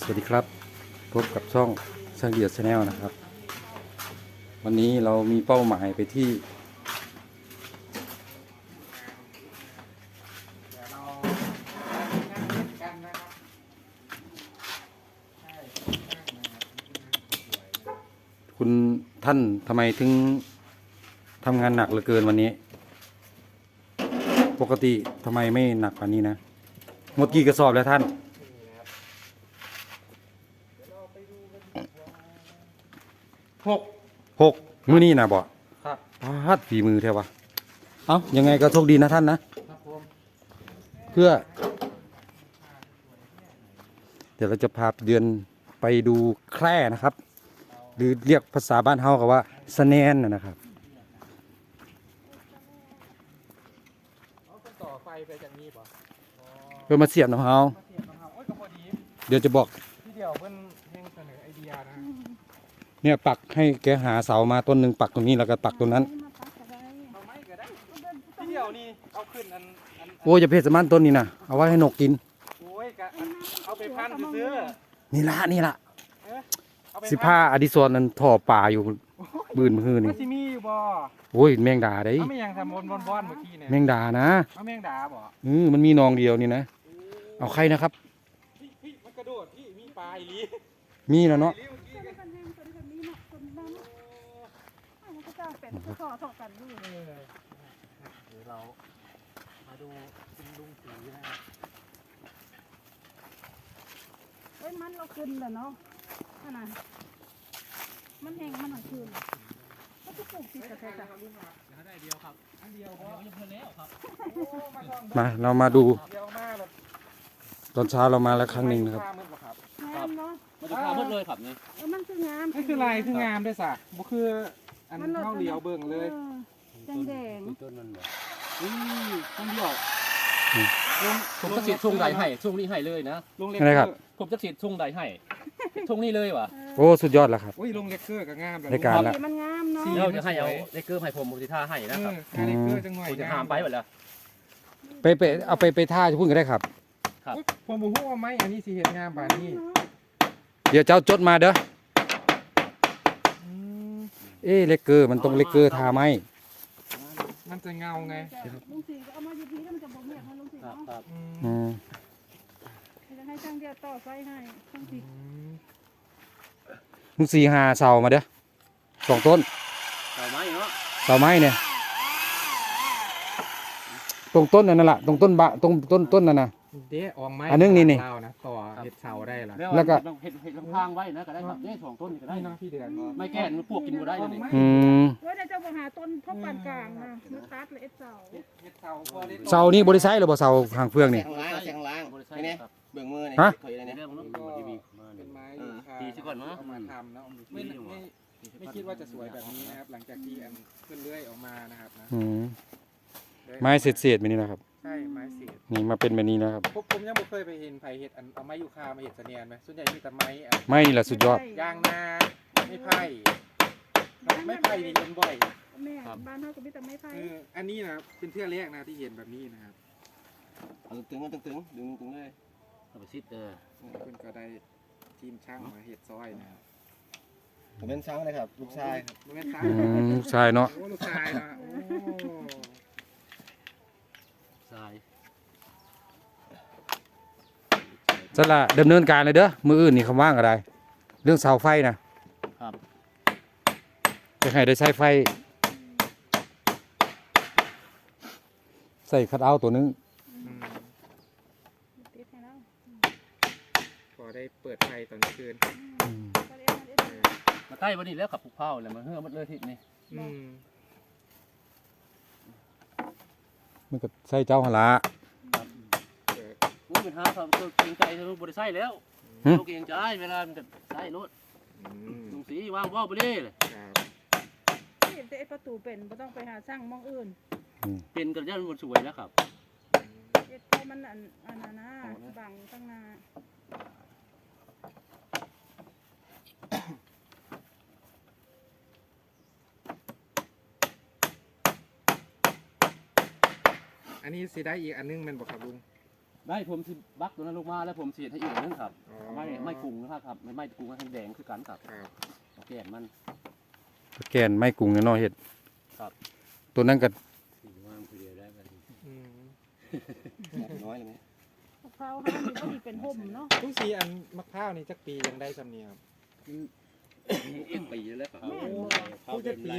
สวัสดีครับ พบกับช่องช่างเดียดชาแนลนะครับ วันนี้เรามีเป้าหมายไปที่ คุณท่านทำไมถึงทำงานหนักเหลือเกินวันนี้ ปกติทำไมไม่หนักกว่านี้นะ หมดกี่กระสอบแล้วท่าน นี่นะครับเดี๋ยวเราไปดูกันดีกว่า หกหกมือนี่นะบอกครับพาดฝีมือเทวะเอายังไงก็โชคดีนะท่านนะ ครับผมเพื่อ เดี๋ยวเราจะพาเดือนไปดูแคร่นะครับ หรือเรียกภาษาบ้านเฮากับว่าสแนนนะนะครับ เอาไปต่อไฟไปจากนี้ป่ะอ๋อเพื่อมาเสียบของเฮามาเสียบของเราโอ้ยก็พอดีเดี๋ยวจะบอก ที่เดียวเพิ่นเพ่งเสนอไอเดียนะ เนี่ยปักให้แกหาเสามาต้นหนึ่งปักตรงนี้แล้วก็ปักตรงนั้น เอาไม้ก็ได้ที่เดียวนี่เอาขึ้นอันอันอันโอ้ยจะเพชรสมานต้นนี้นะเอาไว้ให้นกกิน โอ้ยกะอันเอาไปพันซื้อนี่ละนี่ละๆเอ้ยเอาไปสิผ้าอดิศรนั้นถ่อป่าอยู่บืนมือมันี่นสิมีอยู่บ่โอ้ยแมงดาได้เอาไม่ยังทำบนบนบอนเมื่อกี้เนี่ยแมงดานะเอาแมงดาบ่เออมันมีนองเดียวนี่นะเอาใครนะครับพี่พี่มันกระโดดพี่มีปลาอีหลีมีแล้วเนาะ อีหลี เมื่อกี้กันเออเดี๋ยวเรามาดูคุณลุงสีนะครับเอ้ยมันเราขึ้นแล้วเนาะนั่นน่ะมันแห้งมันหนักขึ้นก็จะปลูกติดกับแท้จ้ะได้เดียวครับอันเดียวพอยังเพลินแล้วครับมาเรามาดูเดียวมากเลยตอนเช้าเรามาแล้วครั้งหนึ่งนะครับมืดบ่ครับงามเนาะมันจะพาหมดเลยครับนี่เออมันคืองาม นี่คือลายคืองามด้วยสะบ่คือ อันเท่าเดียวเบิ่งเลยออแดงแดงต้นนั้นบ่อุ้ยคนเดียวอืม ลงผมจะสีดช่วงใดให้ช่วงนี้ให้เลยนะ ลงเล็กอะไรครับผมจะสีดช่วงใดให้ช่วงนี้เลยวะโอ้สุดยอดแล้วครับ อุ้ยลงเล็กเกอร์ก็งามแบบรายการละ สีมันงามเนาะสีแล้วจะให้เอาเลเกอร์ให้ผมผมสิท่าให้เอนะครับอการเล็กเกอร์จังหน่อยผมจะหามไปหมดแล้ว ไปไปเอาไปไปท่าจะพูดกันได้ครับ อุ๊ยผมบ่ฮู้ว่าไม้อันนี้สิเฮ็ดงามบาดนี้ เดี๋ยวเจ้าจดมาเด้ออืม เอ๊ะเลกเกอร์มันต้องเลกเกอร์ทาไหมมันจะเงาไงลุงสีก็เอามาอยู่ที่แล้วมันจะบ่เมียกให้ลุงสีครับเนาะครับอืมอืมจะให้ช่างเดียวต่อไฟให้ช่างสีอืมมึงสี่หาเสามาเด้อสองต้นต่อไม้เนาะเสาไม้เนี่ย ตรงต้นนั่นน่ะล่ะตรงต้นบะตรงต้นต้นนั่นน่ะ เด้ออกไม้อันนึงนี่นี่เรานะต่อเฮ็ดเสาได้ล่ะแล้วก็ เห็ดเห็ดลำพางไว้นะก็ได้ครับนี่สองต้นนี่ก็ได้นี่เนาะพี่เดือน ไม่แก้มันพวกกินบ่ได้เลยนี่อืมเว้ยเดี๋ยวเจะบ่หาต้นพบปานกลางนะมันตัดเลยเอ็ดเสาเฮ็ดเสาพอได้เสานี่บริไซหรือบ่เสาหางเฟืองนี่ ข้างล่างข้างล่างนี่นี่เบื้องมือนี่ฮะถอยอะไรในเนี่ย เรื่องนู้นทีวีมาเป็เนี่ยนไม้เออค่ะตีซะก่อนเนอะ เอามาทำเนาะไม่ไม่ไม่คิดว่าจะสวยแบบนี้นะครับ หลังจากที่อันขึ้นเลื่อยออกมานะครับนะอืมไม้เศษเศษๆแบบนี้นะครับใช่ไม้เสียด นี่มาเป็นแบบนี้นะครับ ผมผมยังไม่เคยไปเห็นไผ่เห็ดอันเอาไม้ยูคามาเห็ดเสนียนไหมส่วนใหญ่มีแต่ไม้อันไม้นี่แหละสุดยอด ยางนาไม่ไผ่ไม่ไผ่นี่เห็นบ่อยแม่บ้านเฮาก็มีแต่ไม้ไผ่เอออันนี้นะเป็นเทื่อแรกนะที่เห็นแบบนี้นะครับเอาตึงๆเอาตึงๆดึงตึงเลยเอาไปซิดเออเออเพิ่นก็ได้ทีมช่างมาเห็ดซอยนะครับผมเป็นช้างเลยครับ ลูกชายครับมันเป็นช่างอืมลูกชายเนาะโอ้ลูกชายนะโอ้ ทราย สละดำเนินการเลยเด้อมืออื่นนี่คำว่างอะไรเรื่องเสาไฟนะครับจะให้ได้ใช้ไฟ ใส่คัดเอาท์ตัวนึงอืมติดให้แล้วพอได้เปิดไฟตอนกลางคืนอืมก็เลยเอามาเอ็ดเออมาใกล้วันนี้แล้วขับผูกเผาเลยมาเฮือหมดเลยที่นี่อืมมันก็ใส่เจ้าหนละเออกูเป็นหาเขาเกรงใจเขาบริไซแล้วหึเขาเกรงใจเวลามันจะใส่รถอืมลุงสีวางว่าวไปเลยเลยครับเอ็ดแต่เอ็ดประตูเป็นบ่ต้องไปหาช่างมองอื่นเป็นกันยันมันสวยแล้วครับเอ็ดเพราะมันอันอันนั้นนะบังข้างหน้าอันนี้สิได้อีกอันนึงแมันบอกครับลุง ได้ผมสิบักตัวนั้นลงมาแล้วผมเสียให้อีกนึงครับอ๋อ ไม่ไม่กรุงนะครับครับไม่ไม่กรุงให้แดงคือกันครับครับเอาแก่นมัน แกนไม้กรุงเนี่ยเนาะเฮ็ดครับ ตัวนั้นก็ว่างเดียวได้กันอืมน้อยเลยไหมมะพร้าวห้ามนี่ก็ดีเป็นห่มเนาะทุกสีอันมะพร้าวนี่จักปียังได้สำเนียครับเอ็นปีแล้วครับแม่นบ่ เขาจะปี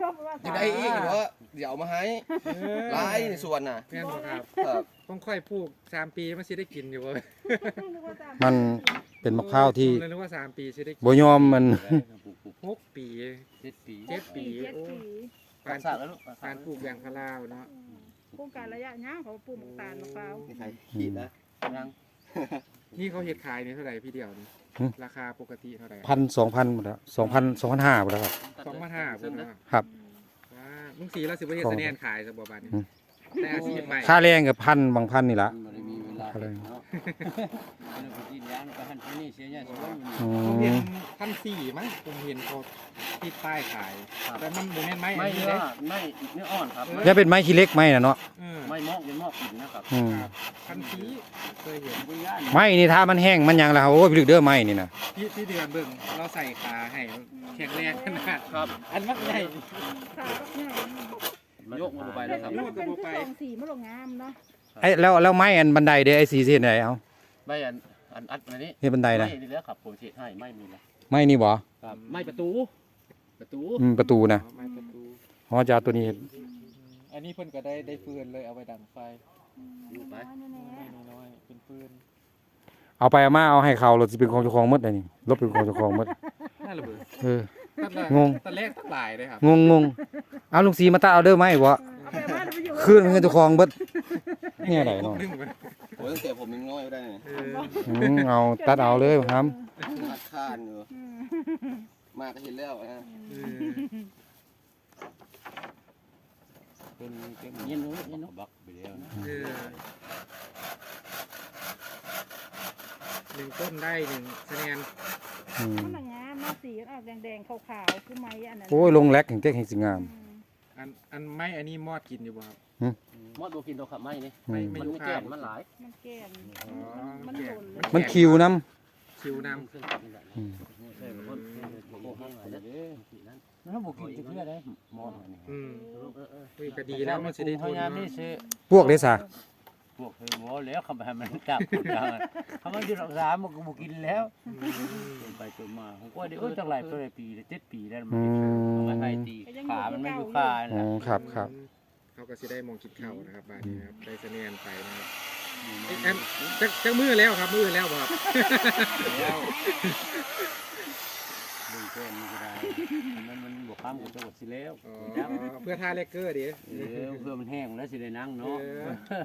ชอบว่าจะได้อีกเหรอเดี๋ยวเอามาให้เออลายในส่วนน่ะแม่นบ่ครับครับต้องค่อยปลูกสามปีมันสิได้กินอยู่บ่นึกว่าตามมันเป็นมะพร้าวที่ผมเลยนึกว่าสามปีสิได้กินบ่ยอมมัน หกปีเจ็ดปีเจ็ดปีเจ็ดปีปานสากแล้วลูกการปลูกยางพาราเนาะโครงการระยะยาวเขาปลูกมะตาลมะพร้าวนี่ใครขีดนะยัง นี่เขาเฮ็ดขายนี่เท่าไหร่พี่เดียวนี่หึ ราคาปกติเท่าไหร่พันสองพันหมดแล้วสองพันสองพันห้าหมดแล้วครับ สองพันห้าผมว่าครับ ว้าลุงสีเราสิบ่เฮ็ดของเสนียนขายซะบ่บัดนี้หึแต่อาชีพใหม่ค่าแรงกับพันบางพันนี่ละ มันไม่ได้มีเวลาเนาะมันไปกินยางไปหันไปนี่เสียยาสวนมันอืผมเห็มนพันสี่มั้งผมเห็นเขาติดป้ายขายแต่มันบ่แม่นไม้ไม่อันนี้เนื้อเด้ไม่เนื้ออ่อนครับแล้วเป็นไม้ขี้เล็กไม้น่ะเนาะเออไม่มอกเป็นมอกกินนะครับอืมครับพันสี่เคยเห็นไม่ย่านไม้นี่ถ้ามันแห้งมันหยังล่ะโอ้ยพี่ลึกเด้อไม้นี่นะที่ที่เดือนเบิ่งเราใส่ขาให้แข็งแรงขนาดครับอันมักใหญ่ ขาก็ง่ายยกมือไปแล้วครับ มันเป็นคือสองสีมันลงงามเนาะ ไอ้แล้วแล้วไม้อันบันไดเด้อไอ้สีเส้นไหนเอาไม่อันอันอัดอันนี้นี่บันไดนะไม่นี่แล้วครับผมเสียให้ไม่มีแล้วไม้นี่บ่ครับไม่ประตู ประตูอืมประตูนะอ๋อไม้ประตูอ๋อจะเอาตัวนี้เฮ็ดอันนี้เพิ่นก็ได้ได้ฟืนเลยเอาไปดังไฟอยู่ไปไม่น้อยๆเป็นฟืนเอาไปเอามาเอาให้เขารถสิเป็นของเจ้าของหมดเลยนี่รถเป็นของเจ้าของหมดน่าระเบิดเออตัดละงงตัดแรกตัดหลายเลยครับงงงงเอาลุงสีมาตัดเอาเด้อไหมบ่เอาไปบ้านไปอยู่คืนเงินเจ้าของเบิด เนี่ยไหนเนาะโอ้ยตั้งแต่ผมยังน้อยได้เนี่ยอืมเอาตัดเอาเลยครับหัดคานอยู่มาก็เห็นแล้วนะเป็นเป็นเย็นนู้นเย็นนู้นบักไปแล้วนะหนึ่งต้นได้หนึ่งคะแนนอืมมันงามเนาสีออกแดงๆขาวๆคือไม้อันนั้นโอ้ยลงแลกแห่งเจ๊กแห่งสิงาม อันอันไม้อันนี้มอดกินอยู่บ่ครับ มอดโบกินตัวขับไม่นี่อืมไม่มันมีแก่นมันหลายมันแก่นอ๋อมันแก่หล่นเลยมันคิวน้คิวน้เครื่องกินแบบอืมใช่ผมผมบอกให้หน่อยเด้อนั่นนั่นบุกินจะเพื่อได้มอดอันนี้ำอืมเออเออเฮ้ยก็ดีแล้วมันจะได้ทนพยายามเนาะนี่ซื้อพวกเด้ซะพวกเคยบอกแล้วคำให้มันจับจังเขาไม่หยุดรักษามันก็บุกินแล้วไปจนมาผมก็เดี๋ยวจังไรเพื่อปีเจ็ดปีแล้วมันอืมมันให้ตีขามันไม่อยู่ค่าอ๋อครับครับเขา ก็สิได้มองคิดเข่านะครับบาดนี้นะครับได้คะแนนไปนะครับเอ้ยแอมจักจักมือแล้วครับมือแล้วบ่ครับแล้วดึงแค่นี้ก็ได้มันมันบวกข้ามกับจังหวัดสิแล้วอ๋อเพื่อท่าเลกเกอร์ดิเออเพื่อมันแห้งแล้วสิได้นั่งเนาะเออ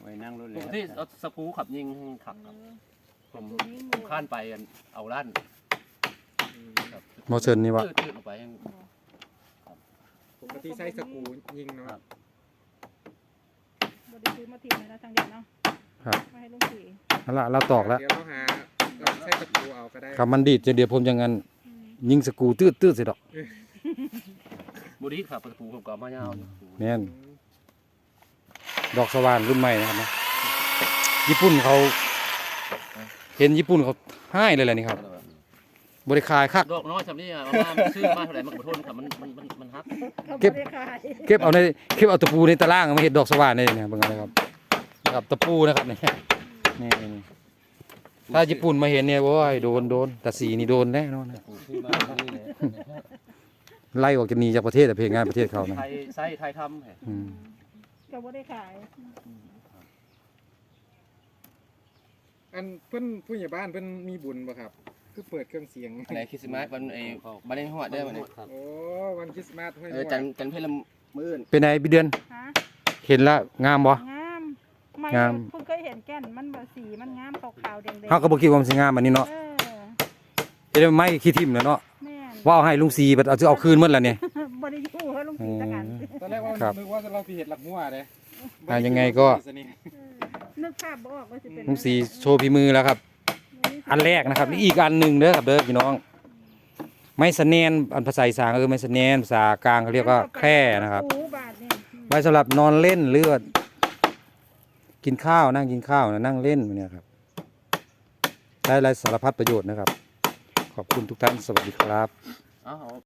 ไว้นั่งรถเลยที่เอาสกรูขับยิงขับครับผมผมข้านไปกันเอาลั่นอืมครับบ่เชิญนี่วะตื้อตื้อออกไปยัง ปกติใช้สกรูยิงเนาะครับ บไดซื้อมาทิ้งเลยนะทางเดียวเนาะครับไม่ให้ลุงสีนั่นละเราตอกแล้วเดี๋ยวเราหาเราใช้สกรูเอาก็ได้ครับมันดีดจะเดี๋ยวผมจะงั้นยิงสกรูตืดตืดสิดอกบุรีขับสกรูผมก็มายาวอยู่แม่นดอกสว่านรุ่นใหม่นะครับนะญี่ปุ่นเขา เห็นญี่ปุ่นเขาให้เลยแหละนี่ครับ บริคายคัก ดอกน้อยสำนี้อะเอามามันซื้อมาเท่าไหร่มันก็บ่ทนครับมันมันมันมันฮักเขาเก็บไม่ได้ขายเก็บเอาในเก็บเอาตะปูในตารางมาเห็ดดอกสว่านนี่นะครับเบิ่งเอาเลยครับนะครับตะปูนะครับนี่นี่นี่ถ้าญี่ปุ่นมาเห็นเนี่ยโอ้ยโดนโดนแต่สีนี่โดนแน่นอนนะซื้อมานี่แหละไล่ออกจากหนีจากประเทศแต่เพลงงานประเทศเขานะไทยไส้ไทยทำแหะอืมเขาไม่ได้ขายอันเพิ่นผู้ใหญ่บ้านเพิ่นมีบุญบ่ครับ คือเปิดเครื่องเสียงอะไรคริสต์มาสวันไอ้บันเดนหัวได้มันยครับโอ้ วันคริสต์มาสห้วยเอหัอวจันจันเพลมมื่นเป็นไงพี่เดือน ฮะเห็นแล้วงามบ่ งามไม่งาม เพิ่งเคยเห็นแก่นมันแบบสีมันงามขาวๆแดงๆเขาก็บ่คิดว่ามันสิงามอันนี้เนาะเออเฮ็ดไม่ขี้ทิ่มแล้วเนาะแม่นว่าเอาให้ลุงสีบัดเอาสิเอาคืนหมดแล้วเนี่ยบริยูให้ลุงสีจักอันตอนแรกว่าครับนึกว่าเราสิเฮ็ดหลักมั่วเด้อะยังไงก็ เออนึกภาพบ่ออกว่าจะเป็นลุงสีโชว์ฝีมือแล้วครับ อันแรกนะครับนี่อีกอันหนึ่งเด้อครับเด้อพี่น้อง ไม้สะแนนอันภาษาอีสานก็คือไม้สะแนนภาษากลางเขาเรียกว่าแคร่นะครับใบาทเนี่ยไว้สำหรับนอนเล่นเลือด กินข้าวนั่งกินข้าวนะนั่งเล่นเนี่ยครับได้หลายสารพัดประโยชน์นะครับ ขอบคุณทุกท่านสวัสดีครับ